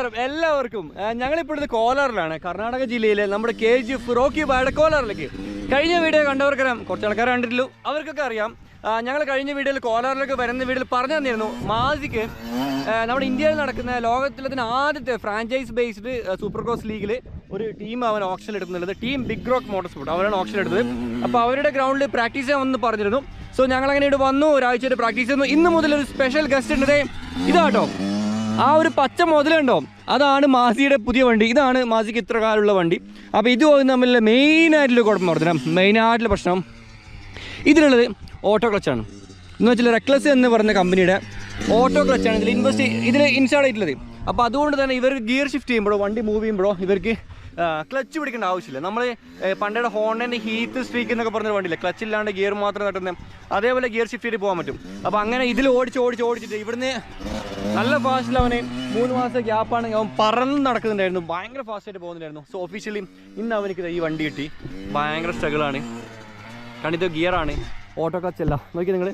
നമസ്കാരം എല്ലാവർക്കും. ഞങ്ങളിപ്പോഴത് കോലാറിലാണ്. കർണാടക ജില്ലയിലെ നമ്മുടെ കെ ജി എഫ് റോക്കി ബായുടെ കോലാറിലേക്ക്. കഴിഞ്ഞ വീഡിയോ കണ്ടവർക്കറിയാം. കുറച്ച് ആൾക്കാർ കണ്ടിട്ടുള്ളൂ അവർക്കൊക്കെ അറിയാം. ഞങ്ങൾ കഴിഞ്ഞ വീഡിയോയിൽ കോലാറിലേക്ക് വരുന്ന വീഡിയോയിൽ പറഞ്ഞു തന്നിരുന്നു മാസിക്ക് നമ്മുടെ ഇന്ത്യയിൽ നടക്കുന്ന ലോകത്തിലെ തന്നെ ആദ്യത്തെ ഫ്രാഞ്ചൈസ് ബേസ്ഡ് സൂപ്പർ ക്രോസ് ലീഗിൽ ഒരു ടീം അവൻ option എടുക്കുന്നുള്ളത്. Team big rock motor sport അവരാണ് ഓപ്ഷൻ എടുത്തത്. അപ്പോൾ അവരുടെ ഗ്രൗണ്ടിൽ പ്രാക്ടീസ് ചെയ്യാമെന്ന് പറഞ്ഞിരുന്നു. സോ ഞങ്ങൾ അങ്ങനെ ഇവിടെ വന്നു. ഒരാഴ്ചയായിട്ട് പ്രാക്ടീസ് ചെയ്യുന്നു. ഇന്ന് മുതൽ ഒരു സ്പെഷ്യൽ ഗസ്റ്റ് ഉണ്ട് ഇതാട്ടോ. ആ ഒരു പച്ച മുതലുണ്ടോ? അതാണ് മാസിയുടെ പുതിയ വണ്ടി. ഇതാണ് മാസിക്ക് ഇത്ര കാലമുള്ള വണ്ടി. അപ്പോൾ ഇതും തമ്മിലുള്ള മെയിനായിട്ടുള്ള കുഴപ്പം പറഞ്ഞാൽ മെയിനായിട്ടുള്ള പ്രശ്നം ഇതിലുള്ളത് ഓട്ടോ ക്ലച്ചാണ് എന്ന് വെച്ചാൽ റെക്ലസ് എന്ന് പറയുന്ന കമ്പനിയുടെ ഓട്ടോ ക്ലച്ചാണ് ഇതിൽ ഇൻവെസ്റ്റ് ഇതിൽ ഇൻസ്റ്റാൾ ചെയ്തിട്ടുള്ളത്. അപ്പോൾ അതുകൊണ്ട് തന്നെ ഇവർ ഗിയർ ഷിഫ്റ്റ് ചെയ്യുമ്പോഴോ വണ്ടി മൂവ് ചെയ്യുമ്പോഴോ ഇവർക്ക് ക്ലച്ച് പിടിക്കേണ്ട ആവശ്യമില്ല. നമ്മൾ പണ്ടയുടെ ഹോണ്ടന്റെ ഹീത്ത് സ്ട്രീക്ക് എന്നൊക്കെ പറഞ്ഞ വണ്ടിയില്ല? ക്ലച്ച് ഇല്ലാണ്ട് ഗിയർ മാത്രം തട്ടുന്നത് അതേപോലെ ഗിയർ ഷിഫ്റ്റ് ചെയ്ത് പോകാൻ പറ്റും. അപ്പോൾ അങ്ങനെ ഇതിൽ ഓടിച്ച് ഓടിച്ച് ഓടിച്ചിട്ട് ഇവിടുന്ന് നല്ല ഫാസ്റ്റിൽ അവന് മൂന്ന് മാസത്തെ ഗ്യാപ്പാണ് അവൻ പറന്ന് നടക്കുന്നുണ്ടായിരുന്നു. ഭയങ്കര ഫാസ്റ്റായിട്ട് പോകുന്നുണ്ടായിരുന്നു. സോ ഒഫീഷ്യലി ഇന്ന് അവനിക്ക് ഈ വണ്ടി കിട്ടി. ഭയങ്കര സ്ട്രഗിളാണ് കാരണം ഇത് ഗിയറാണ് ഓട്ടോ ക്ലച്ച് അല്ല. നോക്കി നിങ്ങൾ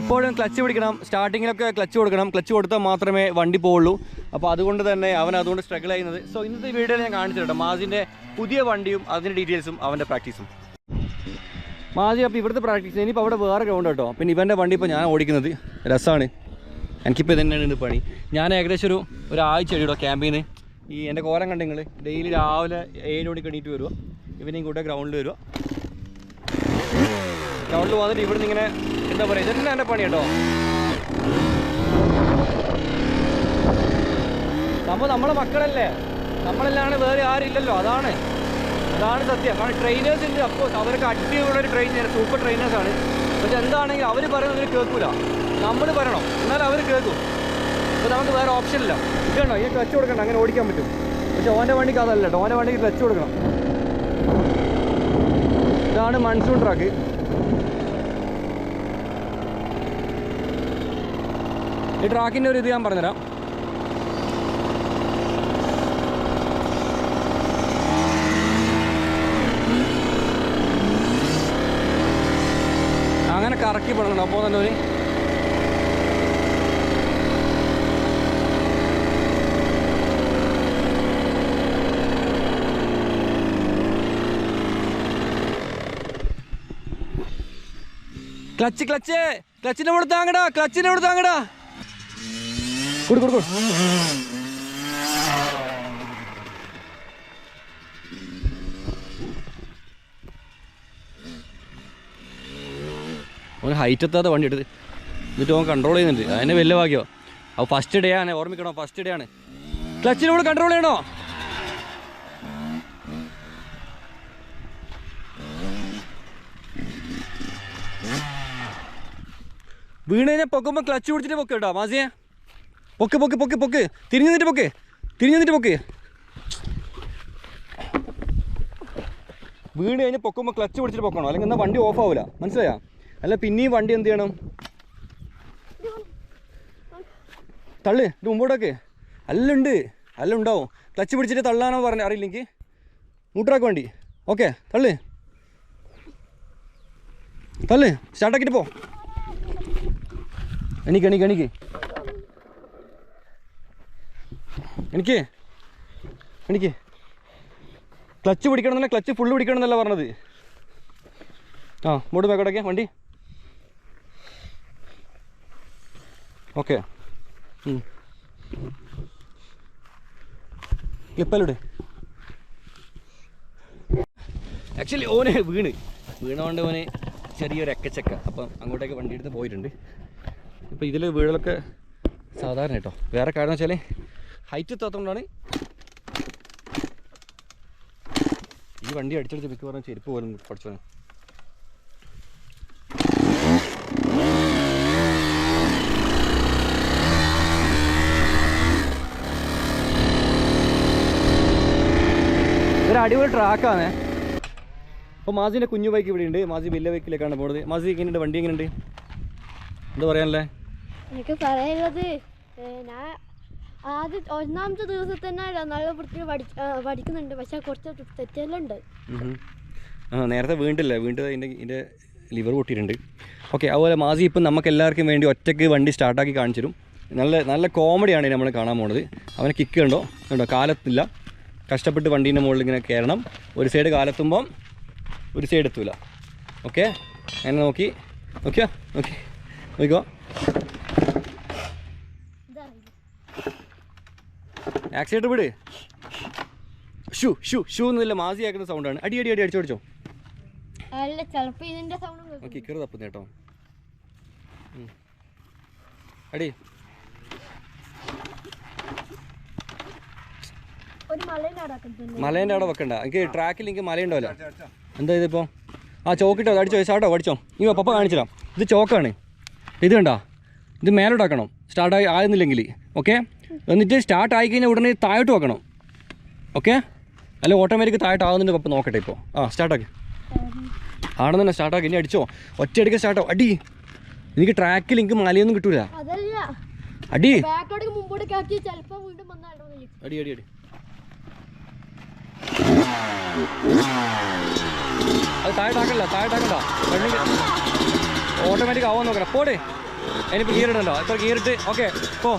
എപ്പോഴും ക്ലച്ച് പിടിക്കണം. സ്റ്റാർട്ടിങ്ങിലൊക്കെ ക്ലച്ച് കൊടുക്കണം. ക്ലച്ച് കൊടുത്താൽ മാത്രമേ വണ്ടി പോവുള്ളൂ. അപ്പോൾ അതുകൊണ്ട് തന്നെ അവൻ അതുകൊണ്ട് സ്ട്രഗിൾ ചെയ്യുന്നത്. സോ ഇന്നത്തെ വീഡിയോ ഞാൻ കാണിച്ചു മാസിന്റെ പുതിയ വണ്ടിയും അതിന്റെ ഡീറ്റെയിൽസും അവന്റെ പ്രാക്ടീസും മാസി അപ്പോൾ ഇവിടുത്തെ പ്രാക്ടീസ് ഇനിയിപ്പോൾ അവിടെ വേറെ ഗ്രൗണ്ട് കേട്ടോ. പിന്നെ ഇവന്റെ വണ്ടി ഇപ്പോൾ ഞാൻ ഓടിക്കുന്നത്. രസമാണ് എനിക്കിപ്പോൾ ഇതന്നെയാണ് പണി. ഞാൻ ഏകദേശം ഒരു ഒരാഴ്ച കഴിയൂട്ടോ ക്യാമ്പിൽ ഈ എന്റെ കോലം കണ്ടെങ്കിൽ ഡെയിലി രാവിലെ ഏഴ് മണിക്ക് എണീറ്റ് വരുക ഇവനെയും കൂടെ ഗ്രൗണ്ടിൽ വരിക ഗ്രൗണ്ടിൽ വന്നിട്ട് ഇവിടുന്ന് ഇങ്ങനെ എന്താ പറയുക ഇതന്നെ എന്റെ പണി കേട്ടോ. നമ്മൾ നമ്മളെ മക്കളല്ലേ? നമ്മളെല്ലാം വേറെ ആരും ഇല്ലല്ലോ അതാണ്. അതാണ് സത്യം. കാരണം ട്രെയിനേഴ്സ് ഉണ്ട് അഫ്കോഴ്സ് അവർക്ക് അടിപൊളി ഒരു ട്രെയിനർ സൂപ്പർ ട്രെയിനേഴ്സ് ആണ്. പക്ഷെ എന്താണെങ്കിൽ അവർ പറയുന്നത് അവർ കേൾക്കൂല. നമ്മൾ പറയണം എന്നാലും അവർ കേൾക്കും. അപ്പോൾ നമുക്ക് വേറെ ഓപ്ഷൻ ഇല്ല. ഇതാണോ ഈ ക്ലച്ച് കൊടുക്കണ്ട അങ്ങനെ ഓടിക്കാൻ പറ്റും. പക്ഷെ ഓന്റെ വണ്ടിക്ക് അതല്ല കേട്ടോ ഓന്റെ വണ്ടിക്ക് ക്ലച്ച് കൊടുക്കണം. ഇതാണ് മൺസൂൺ ട്രാക്ക് ഈ ട്രാക്കിന്റെ ഒരു ഇത് ഞാൻ പറഞ്ഞുതരാം. അങ്ങനെ കറക്കി പോകണം അപ്പോൾ തന്നെ ഒരു ക്ലച്ച് ക്ലച്ച്. ക്ലച്ചിന് കൊടുത്താങ്ങടാ ക്ലച്ചിന് ക്ലച്ചിന്റെ കൂടെ കൊടു ഓന് ഹൈറ്റ് എത്താതെ വണ്ടി എടുത്ത്. എന്നിട്ട് ഓൻ കൺട്രോൾ ചെയ്യുന്നുണ്ട്. അതിനെ വലിയ ഭാഗ്യമോ അപ്പോൾ ഫസ്റ്റ് ഡേ ആണ്. ഓർമ്മിക്കണോ? ഫസ്റ്റ് ഡേ ആണ്. ക്ലച്ചിനോട് കൺട്രോൾ ചെയ്യണോ? വീണ് കഴിഞ്ഞാൽ പൊക്കുമ്പോൾ ക്ലച്ച് പിടിച്ചിട്ട് പൊക്ക് കേട്ടോ. മാസിയെ. പൊക്ക് പൊക്ക് പൊക്ക് പൊക്ക്. തിരിഞ്ഞു നിന്നിട്ട് പൊക്ക്. തിരിഞ്ഞു നിന്നിട്ട് പൊക്ക്. വീണ് കഴിഞ്ഞ് പൊക്കുമ്പോൾ ക്ലച്ച് പിടിച്ചിട്ട് പൊക്കണം? അല്ലെങ്കിൽ എന്നാൽ വണ്ടി ഓഫ് ആവില്ല മനസ്സിലായോ? അല്ല പിന്നെയും വണ്ടി എന്ത് ചെയ്യണം? തള്ളു ഇത് മുമ്പോട്ടൊക്കെ. അല്ല ഉണ്ട് അല്ല ഉണ്ടാവും ക്ലച്ച് പിടിച്ചിട്ട് തള്ളാനോ പറഞ്ഞു? അറിയില്ലെങ്കിൽ മൂട്ടറാക്ക് വണ്ടി. ഓക്കെ തള്ളു. തള്ളു സ്റ്റാർട്ടാക്കിയിട്ട് പോ. എണീക്ക് എണീക്ക് എണീക്ക്. എനിക്ക് എനിക്ക്. ക്ലച്ച് പിടിക്കണം എന്നല്ല ക്ലച്ച് ഫുള്ള് പിടിക്കണം എന്നല്ല പറഞ്ഞത്. ആ ഇങ്ങോട്ട് മേക്കോട്ടൊക്കെ വണ്ടി. ഓക്കെ ക്ലിപ്പല്ലൂടെ ആക്ച്വലി ഓന് വീണ്. വീണോണ്ട് ഓന് ചെറിയൊരു അക്കച്ചക്ക അപ്പം അങ്ങോട്ടേക്ക് വണ്ടി എടുത്ത് പോയിട്ടുണ്ട്. ഇപ്പം ഇതിൽ വീടുകളൊക്കെ സാധാരണ കേട്ടോ. വേറെ കാരണം വെച്ചാൽ ഹൈറ്റ് എത്താത്തതുകൊണ്ടാണ് ഈ വണ്ടി അടിച്ചടിച്ച് മിക്ക പറഞ്ഞ ചെരുപ്പ് പോലും പഠിച്ചത് ഇതൊരു അടിപൊളി ട്രാക്കാണ് അപ്പോൾ മാസിന്റെ കുഞ്ഞു ബൈക്ക് ഇവിടെ ഉണ്ട് മാസി വലിയ ബൈക്കിലേക്കാണ് പോണത്. മാസി എങ്ങനെയുണ്ട്? വണ്ടി എങ്ങനെയുണ്ട്? എന്താ പറയാനല്ലേ എനിക്ക് പറയാനുള്ളത് ഞാൻ ആദ്യം ഒന്നാമത്തെ ദിവസത്തിൽ തന്നെ നല്ല വൃത്തി പഠി ആ, പഠിക്കുന്നുണ്ട്. പക്ഷെ കുറച്ച് തെറ്റെല്ലാം നേരത്തെ വീണ്ടില്ല വീണ്ടും അതിന്റെ ഇതിന്റെ ലിവർ പൊട്ടിയിട്ടുണ്ട്. ഓക്കെ അതുപോലെ മാസി ഇപ്പം നമുക്ക് എല്ലാവർക്കും വേണ്ടി ഒറ്റയ്ക്ക് വണ്ടി സ്റ്റാർട്ടാക്കി കാണിച്ചു തരും. നല്ല നല്ല കോമഡിയാണ് നമ്മൾ കാണാൻ പോണത്. അവനെ കിക്ക് കണ്ടോ കണ്ടോ? കാലത്തില്ല. കഷ്ടപ്പെട്ട് വണ്ടീന്റെ മുകളിൽ ഇങ്ങനെ കയറണം. ഒരു സൈഡ് കാലെത്തുമ്പം ഒരു സൈഡ് എത്തൂല. ഓക്കെ? എന്നെ നോക്കി. നോക്കിയോ? നോക്കി. നോക്കിക്കോ. ആക്സിഡന്റ് വിട്. ഷൂ ഷൂ ഷൂ എന്നില്ല മാസി ആക്കുന്ന സൗണ്ടാണ് അടി അടി അടി അടിച്ചോ അടിച്ചോ. അല്ല ചിലപ്പോ ഇതിന്റെ സൗണ്ടും കേൾക്കും. കിക്കറ് തപ്പുന്നു കേട്ടോ. അടി. മലേന്റെ അവിടെ വെക്കണ്ട? എനിക്ക് ട്രാക്കിൽ എനിക്ക് മലയുണ്ടാവില്ല എന്താ ഇതിപ്പോ ആ ചോക്കിട്ടോ അടിച്ചോ ചാട്ടോ അടിച്ചോ. ഇനി പപ്പ കാണിച്ചിടാം. ഇത് ചോക്കാണ്. ഇത് കണ്ടാ? ഇത് മേലോട്ടാക്കണം. സ്റ്റാർട്ടായി ആകുന്നില്ലെങ്കിൽ ഓക്കെ എന്നിട്ട് സ്റ്റാർട്ട് ആയി കഴിഞ്ഞാൽ ഉടനെ താഴോട്ട് വെക്കണം. ഓക്കെ അല്ല ഓട്ടോമാറ്റിക് താഴോട്ട് ആകുന്നുണ്ട് പപ്പ നോക്കട്ടെ ഇപ്പോൾ ആ സ്റ്റാർട്ടാക്കി ആടെ തന്നെ സ്റ്റാർട്ടാക്കി ഇനി അടിച്ചോ? ഒറ്റയടിക്ക് സ്റ്റാർട്ടോ അടി. എനിക്ക് ട്രാക്കിൽ എനിക്ക് മലയൊന്നും കിട്ടൂല. അടി. അടി അടി അടി. അത് താഴെട്ടാക്കല്ല താഴെട്ടാക്കണ്ട. ഓട്ടോമാറ്റിക് ആവാൻ നോക്കണം. പോടെ. ഇനിയിപ്പോൾ ഗിയർ ഇടണ്ടോ ഇട്ട് ഓക്കെ പോ.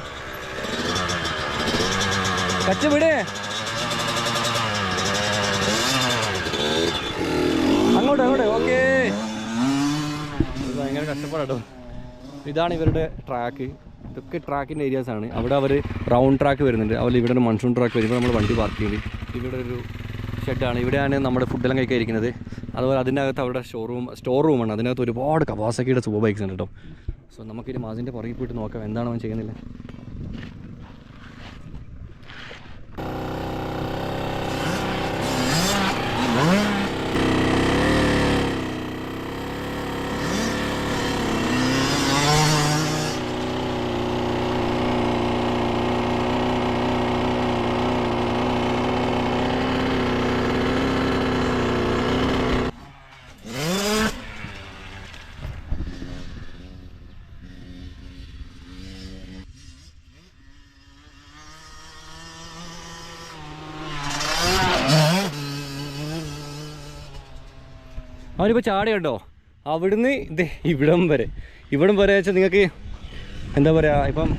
കച്ച വിട്. അങ്ങോട്ട് അങ്ങോട്ട് ഓക്കെ ഭയങ്കര കഷ്ടപ്പാടാട്ടോ. ഇതാണ് ഇവരുടെ ട്രാക്ക് ഇതൊക്കെ ട്രാക്കിന്റെ ഏരിയാസ് ആണ്. അവിടെ അവർ റൗണ്ട് ട്രാക്ക് വരുന്നുണ്ട്. അതുപോലെ ഇവിടെ ഒരു മൺസൂൺ ട്രാക്ക് വരുമ്പോൾ നമ്മൾ വണ്ടി പാർക്ക് ചെയ്യുന്നത് ഇവിടെ ഒരു ഷെഡാണ് ഇവിടെയാണ് നമ്മുടെ ഫുഡെല്ലാം കഴിക്കാൻ ഇരിക്കുന്നത് അതുപോലെ അതിനകത്ത് അവരുടെ ഷോറൂം സ്റ്റോർ റൂമാണ് അതിനകത്ത് ഒരുപാട് കവാസക്കിയുടെ സൂപ്പർ ബൈക്സ് ഉണ്ട് കേട്ടോ. സോ നമുക്കിനി മാസിന്റെ പുറകിൽ പോയിട്ട് നോക്കാം എന്താണ് അവൻ ചെയ്യുന്നില്ല അവനിപ്പോൾ ചാടി കണ്ടോ? അവിടുന്ന് ഇത് ഇവിടം വരെ. ഇവിടം വരെ വെച്ചാൽ നിങ്ങൾക്ക് എന്താ പറയുക ഇപ്പം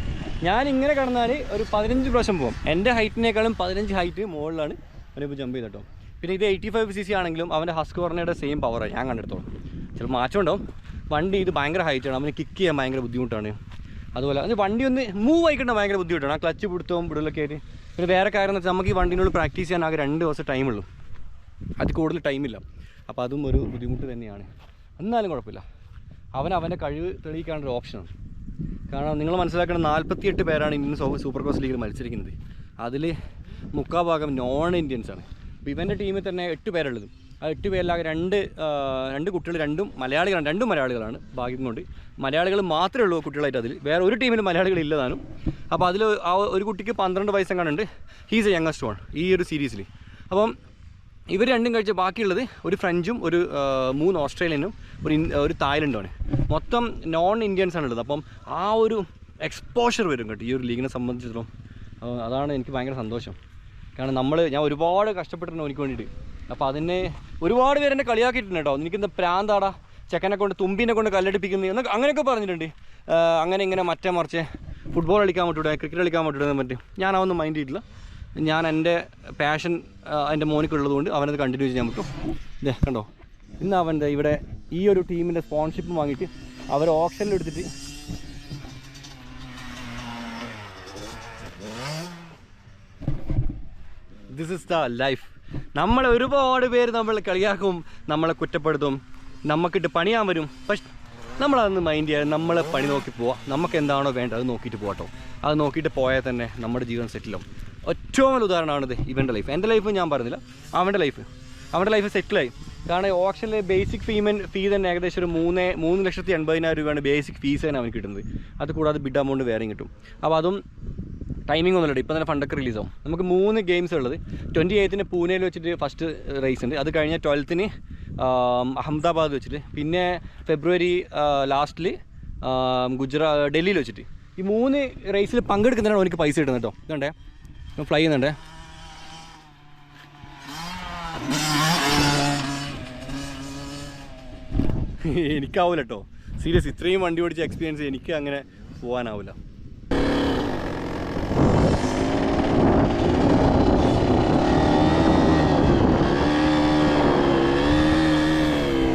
ഞാൻ ഇങ്ങനെ കിടന്നാൽ ഒരു പതിനഞ്ച് പ്രാവശ്യം പോകും എന്റെ ഹൈറ്റിനേക്കാളും പതിനഞ്ച് ഹൈറ്റ് മുകളിലാണ് അവനിപ്പോൾ ജമ്പ് ചെയ്തട്ടോ പിന്നെ ഇത് എയ്റ്റി ഫൈവ് സി സി ആണെങ്കിലും അവന്റെ ഹസ്കോർണയുടെ സെയിം പവറാണ് ഞാൻ കണ്ടെടുത്തോളും. ചിലപ്പോൾ മാറ്റം ഉണ്ടാവും. വണ്ടി ഇത് ഭയങ്കര ഹൈറ്റാണ് അവന് കിക്ക് ചെയ്യാൻ ഭയങ്കര ബുദ്ധിമുട്ടാണ്. അതുപോലെ അത് വണ്ടി ഒന്ന് മൂവ് ആയിക്കണ്ട ഭയങ്കര ബുദ്ധിമുട്ടാണ്. ആ ക്ലച്ച് പിടുത്തവും പിടിലൊക്കെ ആയിട്ട്. പിന്നെ വേറെ കാര്യം എന്ന് വെച്ചാൽ നമുക്ക് ഈ വണ്ടിനോട് പ്രാക്ടീസ് ചെയ്യാൻ ആകെ രണ്ട് ദിവസം ടൈമുള്ളൂ അത് കൂടുതൽ ടൈമില്ല അപ്പോൾ അതും ഒരു ബുദ്ധിമുട്ട് തന്നെയാണ്. എന്നാലും കുഴപ്പമില്ല. അവൻ അവന്റെ കഴിവ് തെളിയിക്കാനുള്ള ഒരു ഓപ്ഷനാണ് കാരണം നിങ്ങൾ മനസ്സിലാക്കേണ്ട നാൽപ്പത്തിയെട്ട് പേരാണ് ഇന്ന് സൂപ്പർ ക്രോസ് ലീഗിൽ മത്സരിക്കുന്നത്. അതിൽ മുക്കാ ഭാഗം നോൺ ഇന്ത്യൻസ് ആണ്. അപ്പോൾ ഇവന്റെ ടീമിൽ തന്നെ എട്ട് പേരുള്ളത്. ആ എട്ട് പേരിലാകെ രണ്ട് രണ്ട് കുട്ടികൾ രണ്ടും മലയാളികളാണ് രണ്ടും മലയാളികളാണ് ഭാഗ്യം കൊണ്ട്. മലയാളികൾ മാത്രമേ ഉള്ളൂ കുട്ടികളായിട്ട് അതിൽ വേറെ ഒരു ടീമിൽ മലയാളികൾ ഇല്ലതാനും. അപ്പോൾ അതിൽ ആ ഒരു കുട്ടിക്ക് പന്ത്രണ്ട് വയസ്സെങ്ങാണ്ട് ഹീസ് എ യങ്ങസ്റ്റ് വൺ ഈ ഒരു സീരീസിൽ അപ്പം ഇവർ രണ്ടും കഴിച്ച ബാക്കിയുള്ളത് ഒരു ഫ്രഞ്ചും ഒരു മൂന്ന് ഓസ്ട്രേലിയനും ഒരു ഒരു തായ്ലൻഡുമാണ്. മൊത്തം നോൺ ഇന്ത്യൻസ് ആണ് ഉള്ളത് അപ്പം ആ ഒരു എക്സ്പോഷർ വരും കേട്ടോ ഈ ഒരു ലീഗിനെ സംബന്ധിച്ചിടത്തോളം. അതാണ് എനിക്ക് ഭയങ്കര സന്തോഷം. കാരണം നമ്മൾ ഞാൻ ഒരുപാട് കഷ്ടപ്പെട്ടിട്ടുണ്ട് എനിക്ക് വേണ്ടിയിട്ട്. അപ്പോൾ അതിനെ ഒരുപാട് പേര് എന്നെ കളിയാക്കിയിട്ടുണ്ട് കേട്ടോ. എനിക്കിന്ന് പ്രാന്താടാ? ചെക്കനെ കൊണ്ട് തുമ്പിനെ കൊണ്ട് കല്ലടിപ്പിക്കുന്നു എന്നൊക്കെ അങ്ങനെയൊക്കെ പറഞ്ഞിട്ടുണ്ട്. അങ്ങനെ ഇങ്ങനെ മറ്റേ മറിച്ച് ഫുട്ബോൾ കളിക്കാൻ പറ്റൂടെ ക്രിക്കറ്റ് കളിക്കാൻ പറ്റൂടെ പറ്റും ഞാൻ അതൊന്നും മൈൻഡ് ചെയ്തിട്ടില്ല. ഞാൻ എന്റെ പാഷൻ എന്റെ മോനിക്കുള്ളത് കൊണ്ട് അവനത് കണ്ടിന്യൂ ചെയ്യാൻ പറ്റും. ഇതേ കണ്ടോ? ഇന്ന് അവന്റെ ഇവിടെ ഈ ഒരു ടീമിന്റെ സ്പോൺഷിപ്പ് വാങ്ങിയിട്ട് അവർ ഓപ്ഷനിൽ എടുത്തിട്ട് ദിസ് ഇസ് ദ ലൈഫ് നമ്മൾ ഒരുപാട് പേര് നമ്മൾ കളിയാക്കും നമ്മളെ കുറ്റപ്പെടുത്തും നമുക്കിട്ട് പണിയാൻ വരും. പക്ഷെ നമ്മളതൊന്ന് മൈൻഡ് ചെയ്യാൻ നമ്മളെ പണി നോക്കി പോവാം. നമുക്ക് എന്താണോ വേണ്ടത് അത് നോക്കിയിട്ട് പോകട്ടോ അത് നോക്കിയിട്ട് പോയാൽ തന്നെ നമ്മുടെ ജീവിതം സെറ്റിലാവും ഏറ്റവും വലിയ ഉദാഹരണമാണിത് ഇവന്റെ ലൈഫ് എന്റെ ലൈഫ് ഞാൻ പറഞ്ഞില്ല. അവന്റെ ലൈഫ് അവന്റെ ലൈഫ് സെറ്റിലായി കാരണം ഓപ്ഷനിലെ ബേസിക് പേയ്മെന്റ് ഫീ തന്നെ ഏകദേശം ഒരു മൂന്ന് മൂന്ന് ലക്ഷത്തി എൺപതിനായിരം രൂപയാണ് ബേസിക് ഫീസ് തന്നെ അവന് കിട്ടുന്നത്. അത് കൂടാതെ ബിഡ് എമൗണ്ട് വേറെയും കിട്ടും. അപ്പോൾ അതും ടൈമിംഗ് ഒന്നുമില്ല ഇപ്പം തന്നെ ഫണ്ടൊക്കെ റിലീസാവും നമുക്ക് മൂന്ന് ഗെയിംസ് ഉള്ളത്. ട്വന്റി എയ്ത്തിന് പൂനെയിൽ വെച്ചിട്ട് ഫസ്റ്റ് റേസ് ഉണ്ട്. അത് കഴിഞ്ഞാൽ ട്വൽത്തിന് അഹമ്മദാബാദ് വെച്ചിട്ട്. പിന്നെ ഫെബ്രുവരി ലാസ്റ്റിൽ ഗുജറാ ഡൽഹിയിൽ വെച്ചിട്ട്. ഈ മൂന്ന് റേസിൽ പങ്കെടുക്കുന്നതിനാണ് എനിക്ക് പൈസ കിട്ടുന്നത് കേട്ടോ. ഇതുണ്ടേ? ഫ്ലൈ ചെയ്യുന്നുണ്ട്. എനിക്കാവില്ല കേട്ടോ സീരിയസ് ഇത്രയും വണ്ടി ഓടിച്ച എക്സ്പീരിയൻസ് എനിക്ക് അങ്ങനെ പോകാനാവില്ല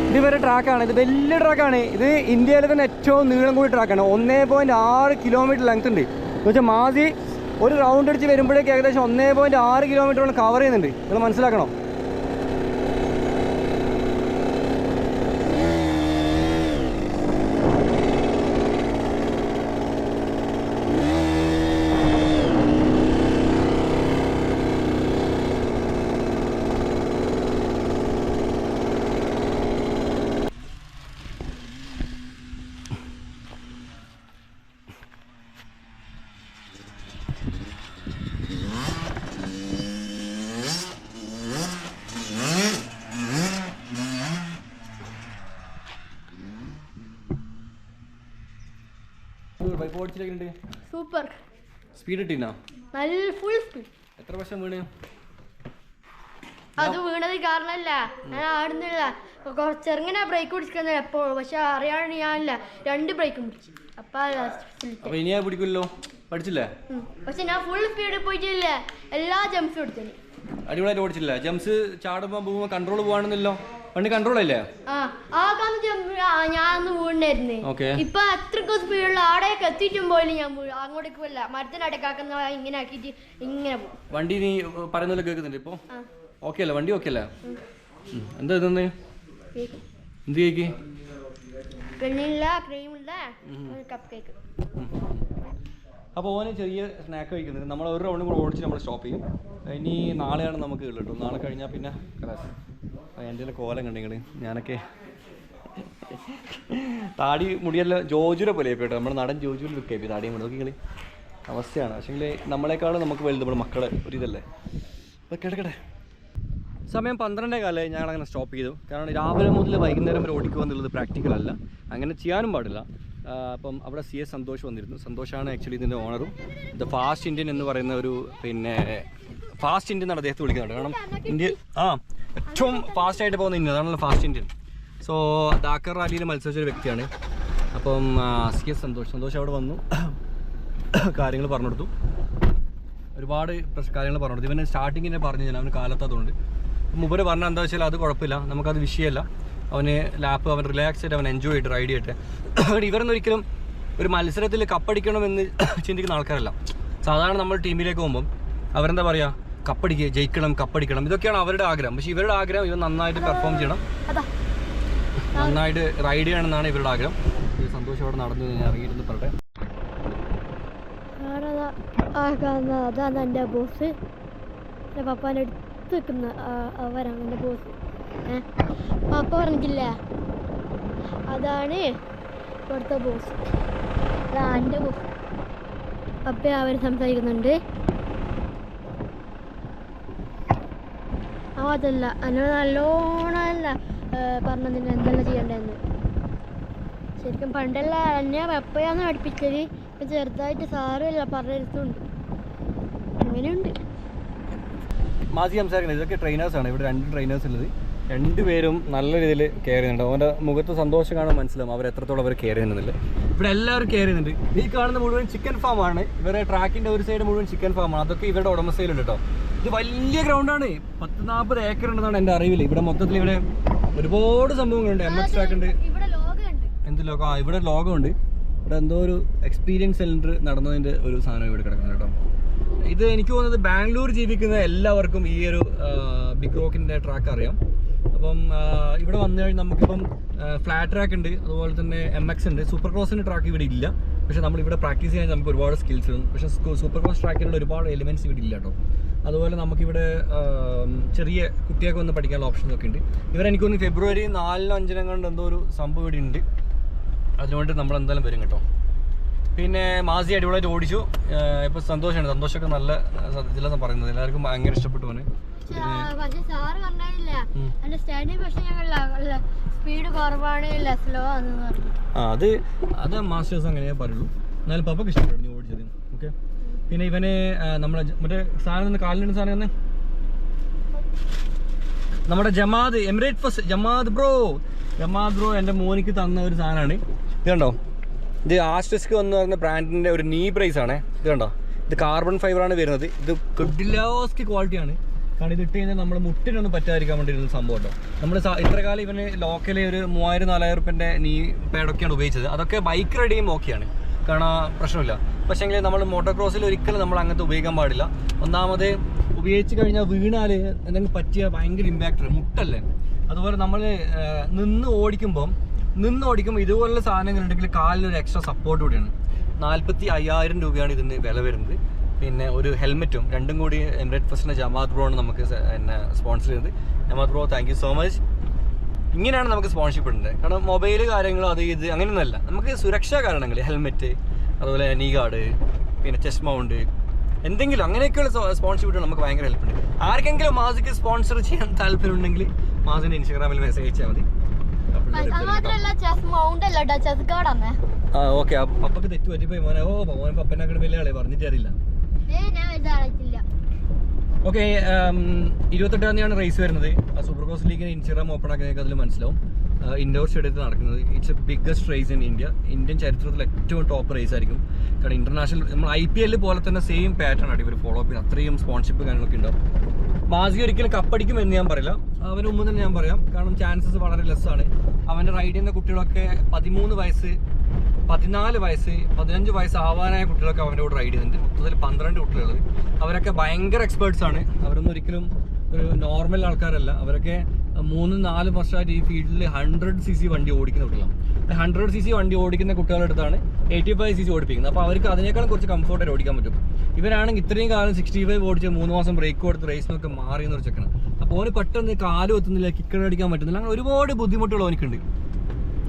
ഇതുവരെ ട്രാക്കാണ് ഇത് വലിയ ട്രാക്കാണ് ഇത് ഇന്ത്യയിലെ തന്നെ ഏറ്റവും നീളം കൂടിയ ട്രാക്കാണ് ഒന്നേ പോയിന്റ് ആറ് കിലോമീറ്റർ ലെങ്ത് ഉണ്ട്. എന്ന് വെച്ചാൽ മാതി ഒരു റൗണ്ട് അടിച്ച് വരുമ്പോഴേക്ക് ഏകദേശം ഒന്നേ പോയിന്റ് ആറ് കിലോമീറ്ററോളം കവർ ചെയ്യുന്നുണ്ട്. നിങ്ങൾ മനസ്സിലാക്കണം ബൈക്ക് ഓടിച്ചിട്ടുണ്ട് സൂപ്പർ. സ്പീഡ് ഇട്ടിനാ നല്ല ഫുൾ സ്പീഡ് എത്ര വർഷം വീണ്? അത് വീണത് കാരണല്ല. ഞാൻ ആടുന്നില്ല ചെറുങ്ങനെ ബ്രേക്ക് പിടിക്കുന്നത് എപ്പോഴും പക്ഷെ അറിയാണ്ട് ഞാനില്ല. രണ്ട് ബ്രേക്കും പിടിച്ചു. അപ്പൊ അപ്പോൾ ഇനിയാ പിടിക്കില്ലല്ലോ പഠിച്ചില്ലേ? പക്ഷെ ഞാൻ ഫുൾ സ്പീഡിൽ പോയിട്ടില്ല. എല്ലാ ജംപ്സും എടുത്തത് അടിപൊളിയായിട്ട് ഓടിച്ചില്ല ജംസ് ചാടുമ്പോൾ പോകുമ്പോൾ കൺട്രോൾ പോവാണെന്നല്ലോ വണ്ടി കൺട്രോൾ അല്ലേ? ഒന്ന് വീണിരുന്നേ. ഇപ്പൊ അത്രക്കും സ്പീഡുള്ള ആടേക്ക് എത്തിയിട്ടും പോലും ഞാൻ അങ്ങോട്ടേക്ക് പോയില്ല. മരത്തിനടക്കാക്കുന്ന ഇങ്ങനെ ആക്കിയിട്ട് ഇങ്ങനെ വണ്ടി നീ പറയുന്നല്ലോ കേൾക്കുന്നുണ്ട് ഇപ്പൊ? ഓക്കെ അല്ലേ? വണ്ടി ഓക്കെ അല്ലേ. എന്താ ഇതെന്ന് എന്ത് കേക്ക്? വെണ്ണയില്ല ക്രീമില്ല കപ്പ് കേക്ക് അപ്പോൾ ഓന് ചെറിയ സ്നാക്ക് കഴിക്കുന്നത് നമ്മൾ ഒരു റൗണ്ട് കൂടെ ഓടിച്ച് നമ്മൾ സ്റ്റോപ്പ് ചെയ്യും. ഇനി നാളെയാണ് നമുക്ക് ഉള്ളത് കേട്ടോ. നാളെ കഴിഞ്ഞാൽ പിന്നെ കലാസ് എന്റെ കോലം കണ്ടെങ്കിൽ ഞാനൊക്കെ താടി മുടിയെല്ലാം ജോജുരെ പോലെ കേട്ടോ. നമ്മുടെ നടൻ ജോജുവിൽ ലുക്ക് താടി മുടി നോക്കിങ്ങളി അവസ്ഥയാണ്. പക്ഷേങ്കിൽ നമ്മളെക്കാളും നമുക്ക് വലുത് നമ്മുടെ മക്കളെ ഒരു ഇതല്ലേ? അപ്പോൾ കിടക്കട്ടെ സമയം പന്ത്രണ്ടേ കാലേ ഞങ്ങൾ അങ്ങനെ സ്റ്റോപ്പ് ചെയ്തു. കാരണം രാവിലെ മുതൽ വൈകുന്നേരം വരെ ഓടിക്കുക എന്നുള്ളത് പ്രാക്ടിക്കൽ അല്ല. അങ്ങനെ ചെയ്യാനും പാടില്ല. അപ്പം അവിടെ സി എസ് സന്തോഷ് വന്നിരുന്നു. സന്തോഷാണ് ആക്ച്വലി ഇതിന്റെ ഓണറും ദ ഫാസ്റ്റ് ഇന്ത്യൻ എന്ന് പറയുന്ന ഒരു പിന്നെ ഫാസ്റ്റ് ഇന്ത്യൻ എന്നാണ് അദ്ദേഹത്തെ വിളിക്കുന്നത്. കാരണം ഇന്ത്യ ആ ഏറ്റവും ഫാസ്റ്റ് ആയിട്ട് പോകുന്ന ഇന്ത്യ അതാണല്ലോ ഫാസ്റ്റ് ഇന്ത്യൻ. സോ ദാക്കർ റാലിയിൽ മത്സരിച്ചൊരു വ്യക്തിയാണ്. അപ്പം സി എസ് സന്തോഷ്. സന്തോഷ് അവിടെ വന്നു. കാര്യങ്ങൾ പറഞ്ഞു കൊടുത്തു ഒരുപാട് പ്രശ്ന കാര്യങ്ങൾ പറഞ്ഞു കൊടുത്തു ഇവന് സ്റ്റാർട്ടിങ്ങിനെ പറഞ്ഞു ഞാൻ അവന് കാലത്തതുകൊണ്ട് മുമ്പ് പറഞ്ഞ എന്താ വെച്ചാൽ അത് കുഴപ്പമില്ല. നമുക്കത് വിഷയമല്ല അവന് ലാപ്പ് അവൻ റിലാക്സ് ആയിട്ട് അവൻ എൻജോയ് ചെയ്തിട്ട് റൈഡ് ചെയ്യട്ടെ. ഇവരൊന്നും ഒരിക്കലും ഒരു മത്സരത്തിൽ കപ്പടിക്കണമെന്ന് ചിന്തിക്കുന്ന ആൾക്കാരല്ല. സാധാരണ നമ്മൾ ടീമിലേക്ക് പോകുമ്പം അവരെന്താ പറയുക കപ്പടിക്കുക ജയിക്കണം കപ്പടിക്കണം. ഇതൊക്കെയാണ് അവരുടെ ആഗ്രഹം. പക്ഷെ ഇവരുടെ ആഗ്രഹം ഇവർ നന്നായിട്ട് പെർഫോം ചെയ്യണം. നന്നായിട്ട് റൈഡ് ചെയ്യണം എന്നാണ് ഇവരുടെ ആഗ്രഹം. സന്തോഷം അവിടെ നടന്നു ഞാൻ ഇറങ്ങിയിരുന്നു കാണുന്ന അതാണ് എന്റെ ബോസ് എന്റെ പപ്പാന്റെ അടുത്ത് നിൽക്കുന്ന അവരാണ് എന്റെ ബോസ് പപ്പ പറഞ്ഞിട്ടില്ല? അതാണ് ഇവിടുത്തെ ബോസ് അതാ എന്റെ ബോസ് പപ്പ അവർ സംസാരിക്കുന്നുണ്ട്. ആ അതല്ല എന്നോട് നല്ലോണം അല്ല. പറഞ്ഞതിന് എന്തെല്ലാം ചെയ്യണ്ടെന്ന്. ശരിക്കും പണ്ടെല്ലാം എന്നെ പപ്പയാന്ന് പഠിപ്പിച്ചത്. ഇപ്പൊ ചെറുതായിട്ട് സാറുമല്ല പറഞ്ഞിരുത്തുണ്ട്. അങ്ങനെയുണ്ട്. മാസി സംസാരിക്കുന്നത് ഇതൊക്കെ ട്രെയിനേഴ്സാണ് ഇവിടെ രണ്ട് ട്രെയിനേഴ്സ് ഉള്ളത്. രണ്ടുപേരും നല്ല രീതിയിൽ കെയർ ചെയ്യുന്നുണ്ട്. അവന്റെ മുഖത്ത് സന്തോഷം കാണാൻ മനസ്സിലാവും അവർ എത്രത്തോളം അവർ കെയർ ചെയ്യുന്നില്ല ഇവിടെ എല്ലാവരും കെയർ ചെയ്യുന്നുണ്ട്. ഈ കാണുന്ന മുഴുവൻ ചിക്കൻ ഫാമാണ് ഇവരുടെ ട്രാക്കിന്റെ ഒരു സൈഡ് മുഴുവൻ ചിക്കൻ ഫാമാണ് അതൊക്കെ ഇവരുടെ ഉടമസ്ഥയിലുണ്ട് കേട്ടോ. ഇത് വലിയ ഗ്രൗണ്ടാണ് പത്ത് നാൽപ്പത് ഏക്കർ ഉണ്ടെന്നാണ് എന്റെ അറിവിൽ ഇവിടെ മൊത്തത്തിൽ ഇവിടെ ഒരുപാട് സംഭവങ്ങളുണ്ട്. എം എക്സ് ട്രാക്ക് ഉണ്ട്. എന്ത് ലോകം? ആ ഇവിടെ ലോകമുണ്ട്. ഇവിടെ എന്തോ ഒരു എക്സ്പീരിയൻസ് സെന്റർ നടന്നതിന്റെ ഒരു സാധനം ഇവിടെ കിടക്കുന്നത് കേട്ടോ. ഇത് എനിക്ക് തോന്നുന്നത് ബാംഗ്ലൂർ ജീവിക്കുന്ന എല്ലാവർക്കും ഈ ഒരു ബിഗ് റോക്കിന്റെ ട്രാക്ക് അറിയാം. അപ്പം ഇവിടെ വന്നു കഴിഞ്ഞാൽ നമുക്കിപ്പം ഫ്ലാറ്റ് ട്രാക്ക് ഉണ്ട്. അതുപോലെ തന്നെ എം എക്സ് ഉണ്ട്. സൂപ്പർ ക്രോസിന്റെ ട്രാക്ക് ഇവിടെ ഇല്ല. പക്ഷേ നമ്മൾ ഇവിടെ പ്രാക്ടീസ് ചെയ്യാൻ നമുക്ക് ഒരുപാട് സ്കിൽസ് ഉണ്ട്. പക്ഷേ സൂപ്പർ ക്രോസ് ട്രാക്കിലുള്ള ഒരുപാട് എലിമെന്റ്സ് ഇവിടെ ഇല്ല കേട്ടോ. അതുപോലെ നമുക്കിവിടെ ചെറിയ കുട്ടിയൊക്കെ വന്ന് പഠിക്കാനുള്ള ഓപ്ഷൻസ് ഒക്കെ ഉണ്ട്. ഇവരെനിക്ക് തോന്നുന്നു ഫെബ്രുവരി നാലിനോ അഞ്ചിനും കൊണ്ട് എന്തോ ഒരു സംഭവം ഇവിടെ ഉണ്ട്. അതിനുവേണ്ടി നമ്മൾ എന്തായാലും വരും കേട്ടോ. പിന്നെ മാസി അടിപൊളിയായിട്ട് ഓടിച്ചു. ഇപ്പോൾ സന്തോഷമാണ് സന്തോഷമൊക്കെ നല്ല ഇതിലെന്ന് പറയുന്നത്. എല്ലാവർക്കും ഭയങ്കര ഇഷ്ടപ്പെട്ടു പോനെ പക്ഷെ സാറ് പറഞ്ഞില്ല. എന്റെ പക്ഷെ ഞങ്ങൾ സ്പീഡ് കുറവാണ് സ്ലോ അത് അത് മാസ്റ്റേഴ്സ് അങ്ങനെയേ പറയുള്ളൂ. എന്നാലും പപ്പക്ക് ഇഷ്ടപ്പെട്ടു നീ ഓടിച്ചത് ഓക്കെ പിന്നെ ഇവന് നമ്മുടെ മറ്റേ സാധനം ഒന്ന് കാലിന് സാധനം നമ്മുടെ Jamad emirate first Jamad bro. Jamad bro എന്റെ മോനിക്ക് തന്ന ഒരു സാധനമാണ്. ഇത് കണ്ടോ? ഇത് ആസ്റ്റിസ്ക് വന്ന് പറയുന്ന ബ്രാൻഡിന്റെ ഒരു നീ പ്രൈസ് ആണ്. ഇത് കണ്ടോ? ഇത് കാർബൺ ഫൈബർ ആണ് വരുന്നത്. ഇത് കിഡിലോസ്കി ക്വാളിറ്റിയാണ് കാരണം ഇത് ഇട്ട് കഴിഞ്ഞാൽ നമ്മുടെ മുട്ടിനൊന്നും പറ്റാതിരിക്കാൻ വേണ്ടിയിരുന്ന സംഭവം കേട്ടോ. നമ്മൾ ഇത്ര കാലം ഇവന് ലോക്കലി ഒരു മൂവായിരം നാലായിരം റുപ്യന്റെ നീ പേടൊക്കെയാണ് ഉപയോഗിച്ചത്. അതൊക്കെ ബൈക്ക് റൈഡിയും ഓക്കെയാണ് കാരണം പ്രശ്നമില്ല. പക്ഷേങ്കിൽ നമ്മൾ മോട്ടോർ ക്രോസിൽ ഒരിക്കലും നമ്മൾ അങ്ങനത്തെ ഉപയോഗിക്കാൻ പാടില്ല. ഒന്നാമത് ഉപയോഗിച്ച് കഴിഞ്ഞാൽ വീണാൽ എന്തെങ്കിലും പറ്റിയ ഭയങ്കര ഇമ്പാക്റ്റ് മുട്ടല്ലേ? അതുപോലെ നമ്മൾ നിന്ന് ഓടിക്കുമ്പം നിന്ന് ഓടിക്കുമ്പോൾ ഇതുപോലുള്ള സാധനങ്ങൾ ഉണ്ടെങ്കിൽ കാലിനൊരു എക്സ്ട്രാ സപ്പോർട്ട് കൂടിയാണ്. നാൽപ്പത്തി അയ്യായിരം രൂപയാണ് ഇതിന് വില വരുന്നത്. പിന്നെ ഒരു ഹെൽമെറ്റും രണ്ടും കൂടി എമിറേറ്റ് ഫസ്റ്റിന്റെ ജമാത് ബ്രോ ആണ് നമുക്ക് എന്നെ സ്പോൺസർ ചെയ്തത്. Jamath bro thank you so much ഇങ്ങനെയാണ് നമുക്ക് സ്പോൺഷിപ്പ് ഉണ്ട് കാരണം മൊബൈൽ കാര്യങ്ങൾ അത് ഇത് അങ്ങനെയൊന്നുമല്ല. നമുക്ക് സുരക്ഷാ കാരണങ്ങൾ ഹെൽമെറ്റ് അതുപോലെ നീ ഗാർഡ് പിന്നെ ചെസ്റ്റ് മൗണ്ട് എന്തെങ്കിലും അങ്ങനെയൊക്കെയുള്ള സ്പോൺഷിപ്പ് നമുക്ക് ഭയങ്കര ഹെൽപ്പ് ഉണ്ട്. ആർക്കെങ്കിലും മാസിക്ക് സ്പോൺസർ ചെയ്യാൻ താല്പര്യം ഉണ്ടെങ്കിൽ മാസിന്റെ ഇൻസ്റ്റാഗ്രാമിൽ മെസ്സേജ് അയച്ചാൽ മതി. ആ ഓക്കെ പപ്പക്ക് തെറ്റ് പറ്റിപ്പോയി മോനെ. ഓ മോനെ പപ്പനെ വലിയ ആളെ പറഞ്ഞിട്ട് ഓക്കെ ഇരുപത്തെട്ടാം തീയതിയാണ് റേസ് വരുന്നത്. സൂപ്പർ കോസ് ലീഗിന് ഇൻസ്റ്റഗ്രാം ഓപ്പൺ ആക്കുന്നതൊക്കെ അതിൽ മനസ്സിലാവും. ഇൻഡോർ സ്റ്റേഡിയത്തിൽ നടക്കുന്നത്. It's a biggest race in India Indian ചരിത്രത്തിൽ ഏറ്റവും ടോപ്പ് റേസ് ആയിരിക്കും. കാരണം ഇന്റർനാഷണൽ നമ്മൾ ഐ പി എല്ലിൽ പോലെ തന്നെ സെയിം പാറ്റേൺ ആണ് ഇവർ ഫോളോ അപ്പ് അത്രയും സ്പോൺഷിപ്പ് കാര്യങ്ങളൊക്കെ ഉണ്ടാവും മാസി ഒരിക്കലും കപ്പടിക്കും എന്ന് ഞാൻ പറയില്ല. അവന് മുമ്പ് തന്നെ ഞാൻ പറയാം. കാരണം ചാൻസസ് വളരെ ലെസ്സാണ് അവന്റെ റൈഡ് ചെയ്യുന്ന കുട്ടികളൊക്കെ പതിമൂന്ന് വയസ്സ് പതിനാല് വയസ്സ് പതിനഞ്ച് വയസ്സ് ആവാനായ കുട്ടികളൊക്കെ അവന്റെ കൂടെ റൈഡ് ചെയ്യുന്നുണ്ട് മൊത്തത്തിൽ പന്ത്രണ്ട് കുട്ടികൾ അവരൊക്കെ ഭയങ്കര എക്സ്പേർട്സ് ആണ്. അവരൊന്നും ഒരിക്കലും ഒരു നോർമൽ ആൾക്കാരല്ല. അവരൊക്കെ മൂന്ന് നാല് വർഷമായിട്ട് ഈ ഫീൽഡിൽ ഹൺഡ്രഡ് സി സി വണ്ടി ഓടിക്കുന്ന കുട്ടികളാണ്. ഹൺഡ്രഡ് സി സി വണ്ടി ഓടിക്കുന്ന കുട്ടികളുടെ അടുത്താണ് എയ്റ്റി ഫൈവ് സി സി ഓടിപ്പിക്കുന്നത്. അപ്പോൾ അവർക്ക് അതിനേക്കാളും കുറച്ച് കംഫർട്ടായിട്ട് ഓടിക്കാൻ പറ്റും. ഇവരാണെങ്കിൽ ഇത്രയും കാലം സിക്സ്റ്റി ഫൈവ് ഓടിച്ച് മൂന്ന് മാസം ബ്രേക്ക് കൊടുത്ത് റേസിനൊക്കെ മാറി എന്ന് ചെക്കണം അപ്പോൾ ഓന് പെട്ടെന്ന് കാലും എത്തുന്നില്ല കിക്കർ അടിക്കാൻ പറ്റുന്നില്ല അങ്ങനെ ഒരുപാട് ബുദ്ധിമുട്ടുകൾ ഓനിക്കുണ്ട്.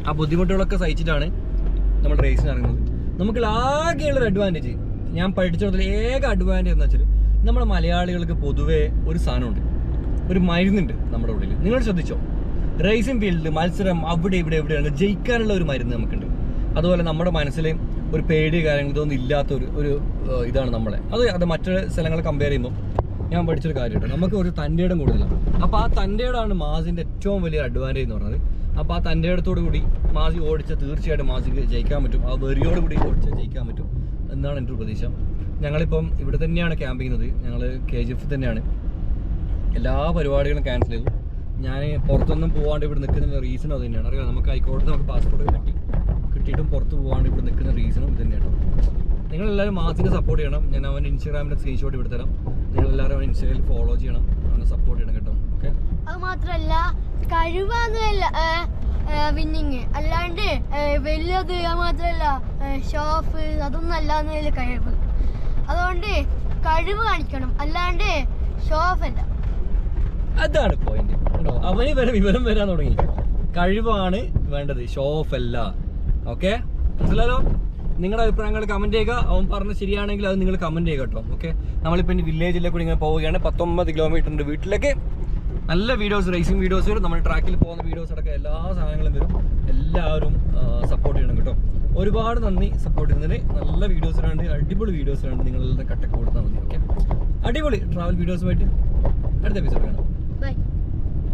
ആ ബുദ്ധിമുട്ടുകളൊക്കെ സഹിച്ചിട്ടാണ് നമ്മൾ റേസിന് ഇറങ്ങുന്നത്. നമുക്ക് ആകെയുള്ള ഒരു അഡ്വാന്റേജ് ഞാൻ പഠിച്ചിടത്തിൽ ഏക അഡ്വാന്റേജ് എന്ന് വെച്ചാൽ നമ്മുടെ മലയാളികൾക്ക് പൊതുവേ ഒരു സാധനമുണ്ട്. ഒരു മരുന്നുണ്ട് നമ്മുടെ ഉള്ളിൽ നിങ്ങൾ ശ്രദ്ധിച്ചോ? റേസിംഗ് ഫീൽഡ് മത്സരം അവിടെ ഇവിടെ എവിടെയാണ് ജയിക്കാനുള്ള ഒരു മരുന്ന് നമുക്കുണ്ട്. അതുപോലെ നമ്മുടെ മനസ്സിൽ ഒരു പേടി കാര്യങ്ങൾ ഇതൊന്നും ഇല്ലാത്ത ഒരു ഒരു ഇതാണ് നമ്മളെ. അത് അത് മറ്റു സ്ഥലങ്ങളെ കമ്പയർ ചെയ്യുമ്പോൾ ഞാൻ പഠിച്ചൊരു കാര്യമുണ്ട്. നമുക്ക് ഒരു തന്റെ ഇടം കൂടുതലാണ്. അപ്പോൾ ആ തന്റെ ഇടമാണ് മാസിന്റെ ഏറ്റവും വലിയ അഡ്വാന്റേജ് എന്ന് പറയുന്നത് അപ്പോൾ ആ തന്റെ അടുത്തോടു കൂടി മാസി ഓടിച്ച തീർച്ചയായിട്ടും മാസിക്ക് ജയിക്കാൻ പറ്റും. ആ വെറിയോട് കൂടി ഓടിച്ച ജയിക്കാൻ പറ്റും എന്നാണ് എന്റെ പ്രതീക്ഷ. ഞങ്ങളിപ്പം ഇവിടെ തന്നെയാണ് ക്യാമ്പ് ചെയ്യുന്നത്. ഞങ്ങൾ കെ ജി എഫ് തന്നെയാണ്. എല്ലാ പരിപാടികളും ക്യാൻസൽ ചെയ്തു. ഞാൻ പുറത്തൊന്നും പോകാണ്ട് ഇവിടെ നിൽക്കുന്ന റീസൺ അത് തന്നെയാണ്. അറിയാം? നമുക്ക് ഹൈക്കോടതി നമുക്ക് പാസ്പോർട്ട് കിട്ടി. കിട്ടിയിട്ടും പുറത്ത് പോകാണ്ട് ഇവിടെ നിൽക്കുന്ന റീസണും ഇത് തന്നെയാണ് നിങ്ങളെല്ലാവരും മാസിനെ സപ്പോർട്ട് ചെയ്യണം. ഞാൻ അവന്റെ ഇൻസ്റ്റാഗ്രാമിന്റെ സ്ക്രീൻഷോട്ട് ഇവിടെ തരാം. നിങ്ങളെല്ലാവരും അവൻ ഇൻസ്റ്റാഗ്രാമിൽ ഫോളോ ചെയ്യണം. അവനെ സപ്പോർട്ട് ചെയ്യണം കേട്ടോ. മാത്രല്ല കഴിവാന്നല്ല വിന്നിങ് അല്ലാണ്ട് വലിയത് മാത്രല്ല ഷോഫ് അതൊന്നും അല്ലാന്നതിൽ കഴിവ്. അതുകൊണ്ട് കഴിവ് കാണിക്കണം. അല്ലാണ്ട് ഷോഫ് അല്ല. അതാണ് പോയിന്റ് കേട്ടോ അവന് വരെ വിവരം വരാൻ തുടങ്ങി. കഴിവാണ് വേണ്ടത് ഷോഫ് അല്ല. ഓക്കെ മനസ്സിലാലോ നിങ്ങളുടെ അഭിപ്രായങ്ങൾ കമന്റ് ചെയ്യുക. അവൻ പറഞ്ഞ ശരിയാണെങ്കിൽ അത് നിങ്ങൾ കമന്റ് ചെയ്യുക കേട്ടോ. ഓക്കെ നമ്മളിപ്പോൾ വില്ലേജിലേക്ക് കൂടി ഇങ്ങനെ പോവുകയാണ്. പത്തൊമ്പത് കിലോമീറ്ററിന്റെ വീട്ടിലേക്ക്. നല്ല വീഡിയോസ് റേസിംഗ് വീഡിയോസ് വരും നമ്മൾ ട്രാക്കിൽ പോകുന്ന വീഡിയോസ് അടക്കം എല്ലാ സാധനങ്ങളും വരും. എല്ലാവരും സപ്പോർട്ട് ചെയ്യണം കേട്ടോ. ഒരുപാട് നന്ദി സപ്പോർട്ട് ചെയ്യുന്നതിന്. നല്ല വീഡിയോസ് ഉണ്ട് അടിപൊളി വീഡിയോസ് ഉണ്ട് നിങ്ങളുടെ കട്ടൊക്കെ കൊടുത്താൽ മതി ഓക്കെ അടിപൊളി ട്രാവൽ വീഡിയോസുമായിട്ട് അടുത്ത എപ്പിസോഡ് കാണാം.